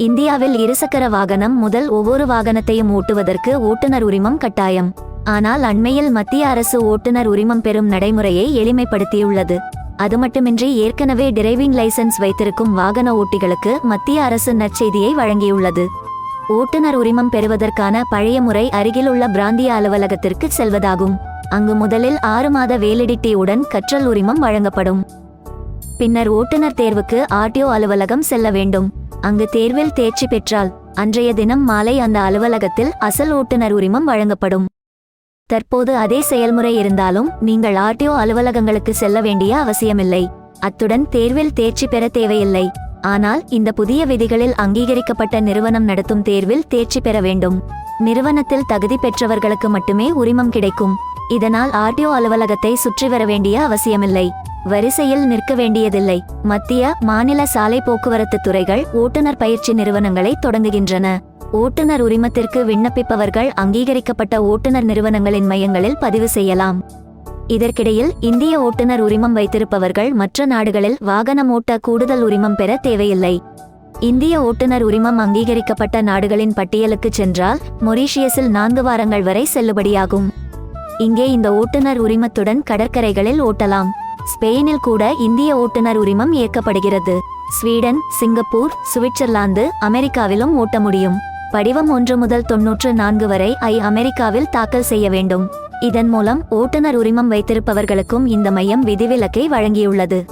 இந்தியாவில் இருசக்கர வாகனம் முதல் ஒவ்வொரு வாகனத்தையும் ஓட்டுவதற்கு ஓட்டுநர் உரிமம் கட்டாயம். ஆனால் அண்மையில் மத்திய அரசு ஓட்டுநர் உரிமம் பெறும் நடைமுறையை எளிமைப்படுத்தியுள்ளது. அது மட்டுமின்றி ஏற்கனவே டிரைவிங் லைசென்ஸ் வைத்திருக்கும் வாகன ஓட்டிகளுக்கு மத்திய அரசு நற்செய்தியை வழங்கியுள்ளது. ஓட்டுநர் உரிமம் பெறுவதற்கான பழைய முறை அருகிலுள்ள பிராந்திய அலுவலகத்திற்கு செல்வதாகும். அங்கு முதலில் ஆறு மாத வேலிடிட்டி உடன் கற்றல் உரிமம் வழங்கப்படும். பின்னர் ஓட்டுநர் தேர்வுக்கு ஆர்டிஓ அலுவலகம் செல்ல வேண்டும். அங்கு தேர்வில் தேர்ச்சி பெற்றால் அன்றைய தினம் மாலை அந்த அலுவலகத்தில் அசல் ஓட்டுநர் உரிமம் வழங்கப்படும். தற்போது அதே செயல்முறை இருந்தாலும் நீங்கள் ஆர்டிஓ அலுவலகங்களுக்கு செல்ல வேண்டிய அவசியமில்லை. அத்துடன் தேர்வில் தேர்ச்சி பெற தேவையில்லை. ஆனால் இந்த புதிய விதிகளில் அங்கீகரிக்கப்பட்ட நிறுவனம் நடத்தும் தேர்வில் தேர்ச்சி பெற வேண்டும். நிறுவனத்தில் தகுதி பெற்றவர்களுக்கு மட்டுமே உரிமம் கிடைக்கும். இதனால் ஆர்டிஓ அலுவலகத்தை சுற்றி வர வேண்டிய அவசியமில்லை. வரிசையில் நிற்க வேண்டியதில்லை. மத்திய மாநில சாலை போக்குவரத்து துறைகள் ஓட்டுநர் பயிற்சி நிறுவனங்களை தொடங்குகின்றன. ஓட்டுநர் உரிமத்திற்கு விண்ணப்பிப்பவர்கள் அங்கீகரிக்கப்பட்ட ஓட்டுநர் நிறுவனங்களின் மையங்களில் பதிவு செய்யலாம். இதற்கிடையில் இந்திய ஓட்டுநர் உரிமம் வைத்திருப்பவர்கள் மற்ற நாடுகளில் வாகனம் ஓட்ட கூடுதல் உரிமம் பெற தேவையில்லை. இந்திய ஓட்டுநர் உரிமம் அங்கீகரிக்கப்பட்ட நாடுகளின் பட்டியலுக்கு சென்றால் மொரீஷியஸில் நான்கு வாரங்கள் வரை செல்லுபடியாகும். இங்கே இந்த ஓட்டுநர் உரிமத்துடன் கடற்கரைகளில் ஓட்டலாம். ஸ்பெயினில் கூட இந்திய ஓட்டுநர் உரிமம் இயக்கப்படுகிறது ஸ்வீடன் சிங்கப்பூர் சுவிட்சர்லாந்து அமெரிக்காவிலும் ஓட்ட முடியும். படிவம் ஒன்று முதல் தொன்னூற்று நான்கு வரை ஐ அமெரிக்காவில் தாக்கல் செய்ய வேண்டும். இதன் மூலம் ஓட்டுநர் உரிமம் வைத்திருப்பவர்களுக்கும் இந்த மையம் விதிவிலக்கை வழங்கியுள்ளது.